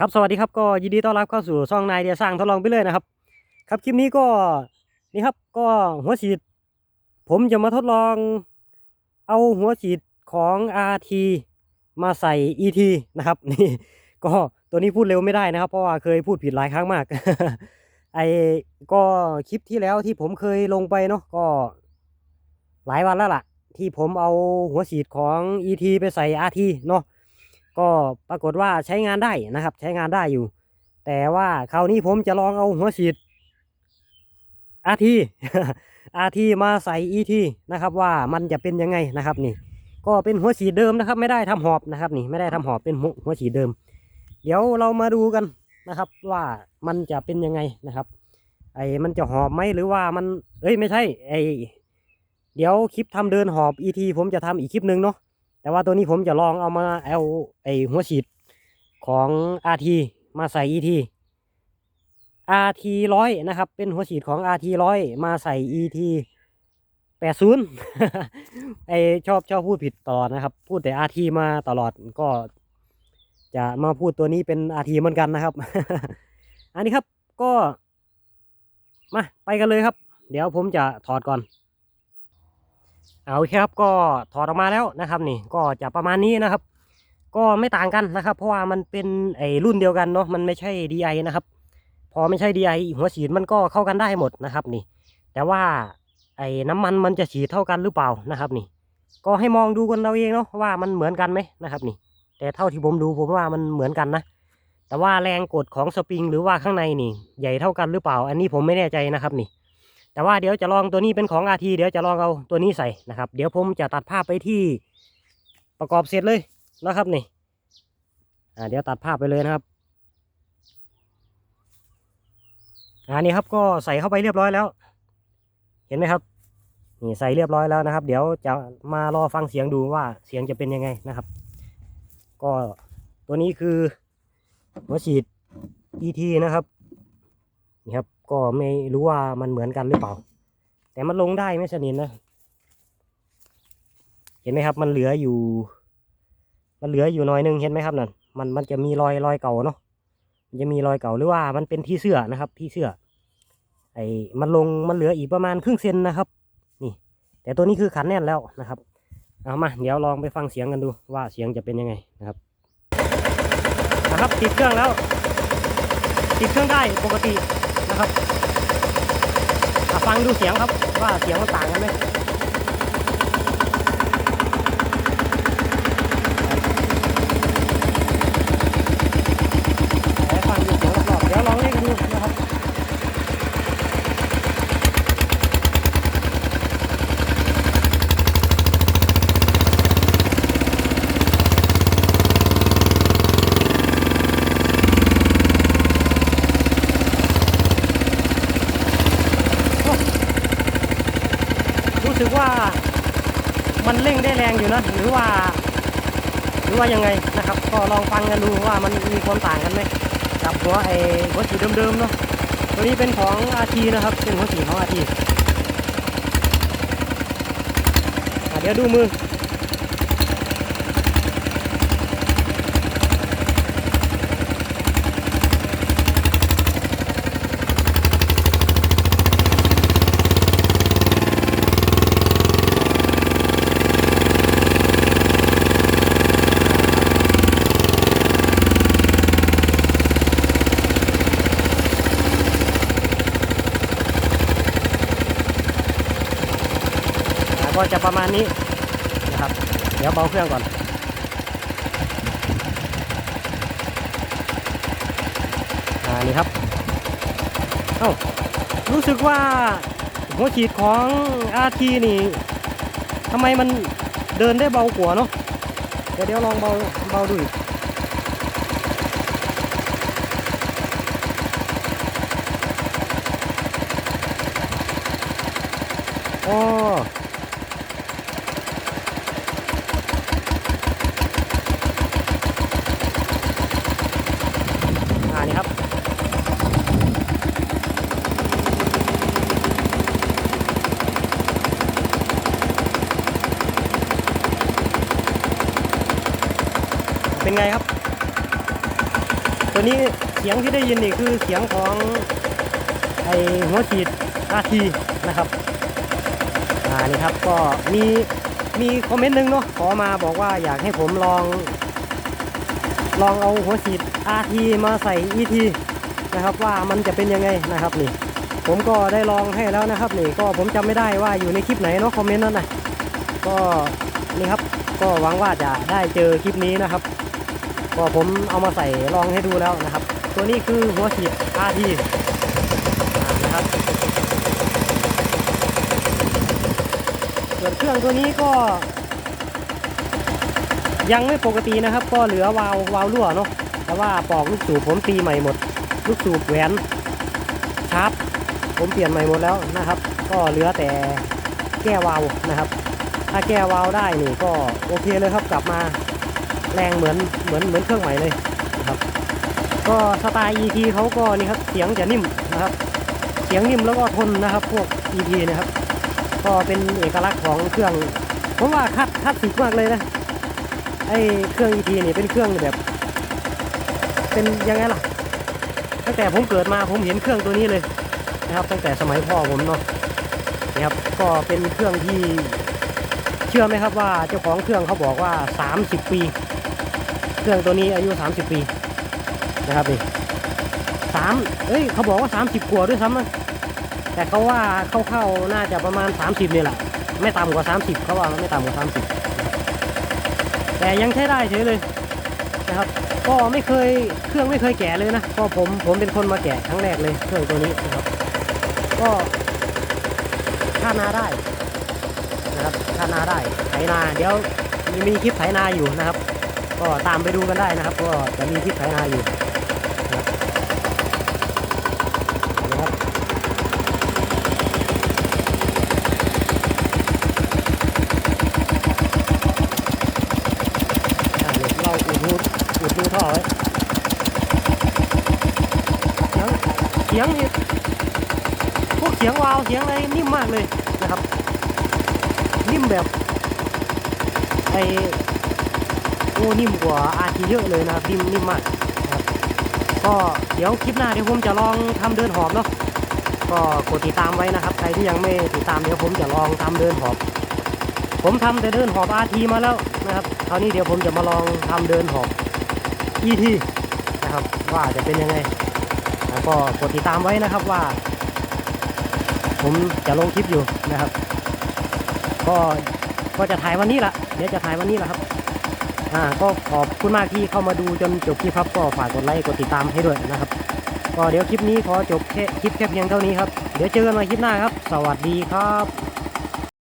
ครับสวัสดีครับก็ยินดีต้อนรับเข้าสู่ช่องนายเดียสร้างทดลองไปเลยนะครับ ครับคลิปนี้ก็นี่ครับก็หัวฉีด ผมจะมาทดลอง เอาหัวฉีดของ RT มาใส่ ET นะครับนี่ก็ตัวนี้พูดเร็วไม่ได้นะครับ เพราะว่าเคยพูดผิดหลายครั้งมากไอ้ก็คลิปที่แล้วที่ผมเคยลงไปเนาะก็ หลายวันแล้วล่ะ ที่ผมเอาหัวฉีดของ ET ไปใส่ RT เนาะ ก็ปรากฏว่าใช้งานได้นะครับ ใช้งานได้อยู่ แต่ว่าคราวนี้ผมจะลองเอาหัวฉีด RT RT มาใส่ ET นะครับ ว่ามันจะเป็นยังไงนะครับนี่ ก็เป็นหัวฉีดเดิมนะครับ ไม่ได้ทำหอบนะครับ นี่ไม่ได้ทำหอบเป็นหัวฉีดเดิม เดี๋ยวเรามาดูกันนะครับ ว่ามันจะเป็นยังไงนะครับไอ้มันจะหอบไหมหรือว่ามัน เอ้ยไม่ใช่ไอ้เดี๋ยวคลิปทำเดินหอบ ET ผมจะทำอีกคลิปหนึ่งเนาะ แต่ว่าตัวนี้ผมจะลองเอามาเอาไอหัวฉีดของ RT มาใส่ ET RT ร้อยนะครับ เป็นหัวฉีดของ RT ร้อยมาใส่ ET แปดศูนย์ไอชอบชอบพูดผิดตลอดนะครับ พูดแต่ RT มาตลอดก็จะมาพูดตัวนี้เป็น RT เหมือนกันนะครับ อันนี้ครับก็ มาไปกันเลยครับ เดี๋ยวผมจะถอดก่อน เอาครับก็ถอดออกมาแล้วนะครับนี่ก็จะประมาณนี้นะครับ ก็ไม่ต่างกันนะครับ เพราะว่ามันเป็นไอรุ่นเดียวกันเนาะมันไม่ใช่ DI นะครับ พอไม่ใช่ DI หัวฉีดมันก็เข้ากันได้หมดนะครับนี่ แต่ว่าไอ้น้ำมันมันจะฉีดเท่ากันหรือเปล่านะครับ นี่ ก็ให้มองดูกันเราเองเนาะว่ามันเหมือนกันไหมนะครับ นี่ แต่เท่าที่ผมดูผมว่ามันเหมือนกันนะแต่ว่าแรงกดของสปริงหรือว่าข้างในนี่ ใหญ่เท่ากันหรือเปล่า อันนี้ผมไม่แน่ใจนะครับนี่ แต่ว่าเดี๋ยวจะลองตัวนี้เป็นของ RT เดี๋ยวจะลองเอาตัวนี้ใส่นะครับ เดี๋ยวผมจะตัดภาพไปที่ประกอบเสร็จเลยนะครับนี่อ่าเดี๋ยวตัดภาพไปเลยนะครับอันนี้ครับก็ใส่เข้าไปเรียบร้อยแล้ว เห็นไหมครับนี่ใส่เรียบร้อยแล้วนะครับ เดี๋ยวจะมารอฟังเสียงดูว่าเสียงจะเป็นยังไงนะครับ ก็ตัวนี้คือหัวฉีด ET นะครับนี่ครับ ก็ไม่รู้ว่ามันเหมือนกันหรือเปล่า แต่มันลงได้ไม่สนิทนะ เห็นไหมครับ มันเหลืออยู่ มันเหลืออยู่หน้อยหนึงเห็นไหมครับนั่นมันมันจะมีรอยรอยเก่าเนาะมันจะมีรอยเก่าหรือว่ามันเป็นที่เสื้อนะครับ ที่เสื้อ ไอ้มันลงมันเหลืออีกประมาณครึ่งเซนนะครับ นี่ แต่ตัวนี้คือขันแน่นแล้วนะครับเอามาเดี๋ยวลองไปฟังเสียงกันดูว่าเสียงจะเป็นยังไงนะครับนะครับติดเครื่องแล้ว ติดเครื่องได้ปกติ นะครับฟังดูเสียงครับว่าเสียงมันต่างกันไหมเดี๋ยวฟังดูเสียงรอบๆเดี๋ยวลองเล่นดูนะครับรู้สึก ว่ามันเร่งได้แรงอยู่นะหรือว่า หรือว่ายังไงนะครับ ก็ลองฟังกันดูว่ามันมีความต่างกันไหมกับหัวไอ้หัวฉีดเดิมๆเนาะตัวนี้เป็นของอาทีนะครับ เป็นหัวฉีดของ RT อะเดี๋ยวดูมือ ก็จะประมาณนี้นะครับ เดี๋ยวเบาเครื่องก่อน อ่า นี่ครับ เอ้า รู้สึกว่าหัวฉีดของ RT นี่ทำไมมันเดินได้เบากว่าเนาะ เดี๋ยวเดี๋ยวลองเบาเบาดูอีกอ๋อ อ่านี่ครับ เป็ นี้เสียงที่ได้ยินนี่คือเสียงของไอหัวฉีดอาทีนะครับอ่านี่ครับก็มีมีคอมเมนต์หนึงเนาะขอมาบอกว่าอยากให้ผมลอง ลองเอาหัวฉีด RT มาใส่ ET นะครับว่ามันจะเป็นยังไงนะครับนี่ ผมก็ได้ลองให้แล้วนะครับนี่ก็ผมจำไม่ได้ว่าอยู่ในคลิปไหนเนาะคอมเมนต์นั้นนะก็นี่ครับก็หวังว่าจะได้เจอคลิปนี้นะครับ ก็ผมเอามาใส่ลองให้ดูแล้วนะครับ ตัวนี้คือหัวฉีด RT อ่นะครับส่วนเครื่องตัวนี้ก็ ยังไม่ปกตินะครับ ก็เหลือวาล์ววาล์วรั่วเนาะแต่ว่าปอกลูกสูบผมตีใหม่หมด ลูกสูบแหวนชาร์ปผมเปลี่ยนใหม่หมดแล้วนะครับ ก็เหลือแต่แก้วาล์วนะครับ ถ้าแก้วาล์วได้นี่ก็โอเคเลยครับกลับมา แรงเหมือนเหมือนเหมือนเครื่องใหม่เลยนะครับ ก็สไตล์ ET เขาก็นี่ครับเสียงจะนิ่มนะครับ เสียงนิ่มแล้วก็ทนนะครับ พวก ET นะครับ ก็เป็นเอกลักษณ์ของเครื่องผมว่าคลาสคลาสสิกมากเลยนะไอเครื่อง ET นี่เป็นเครื่องแบบ เป็นยังไงล่ะตั้งแต่ผมเกิดมาผมเห็นเครื่องตัวนี้เลยนะครับ ตั้งแต่สมัยพ่อผมเนาะนะครับก็เป็นเครื่องที่เชื่อไหมครับว่าเจ้าของเครื่องเขาบอกว่า 30 ปี เครื่องตัวนี้อายุ 30 ปีนะครับนี่สามเอ้ยเขาบอกว่า 30 กว่าด้วยซ้ำนะแต่เขาว่าเข้าๆน่าจะประมาณ 30นี่แหละไม่ต่ำกว่า 30เขาว่าไม่ต่ำกว่า 30 แต่ยังใช้ได้เฉยเลยนะครับก็ไม่เคยเครื่องไม่เคยแกะเลยนะก็ผมผมเป็นคนมาแกะครั้งแรกเลยเครื่องตัวนี้นะครับ ก็ท่านาได้นะครับท่านาได้ไถนาเดี๋ยวมีคลิปไถนาอยู่นะครับ ก็ตามไปดูกันได้นะครับ ก็จะมีคลิปไถนาอยู่นะครับนะครับอ่าเราอุดรูอุดรูท่อไว้เสียงเสียงนี่พวกเสียงวาวเสียงอะไรนิ่มมากเลยนะครับ นิ่มแบบไอ โอ้นิ่มกว่าอาทีเยอะเลยนะครับนิ่มนิ่มมากนะครับก็เดี๋ยวคลิปหน้าเดี๋ยวผมจะลองทำเดินหอบเนาะก็กดติดตามไว้นะครับ ใครที่ยังไม่ติดตามเดี๋ยวผมจะลองทำเดินหอบ ผมทำแต่เดินหอบอาทีมาแล้วนะครับคราวนี้เดี๋ยวผมจะมาลองทำเดินหอบ ET นะครับว่าจะเป็นยังไงแล้วก็กดติดตามไว้นะครับว่า ผมจะลงคลิปอยู่นะครับ ก็ก็จะถ่ายวันนี้ละเดี๋ยวจะถ่ายวันนี้ละครับ อ่าก็ขอบคุณมากที่เข้ามาดูจนจบคลิปครับก็ฝากกดไลค์กดติดตามให้ด้วยนะครับ ก็เดี๋ยวคลิปนี้ขอจบแค่คลิปแค่เพียงเท่านี้ครับ เดี๋ยวเจอกันใหม่คลิปหน้าครับ สวัสดีครับ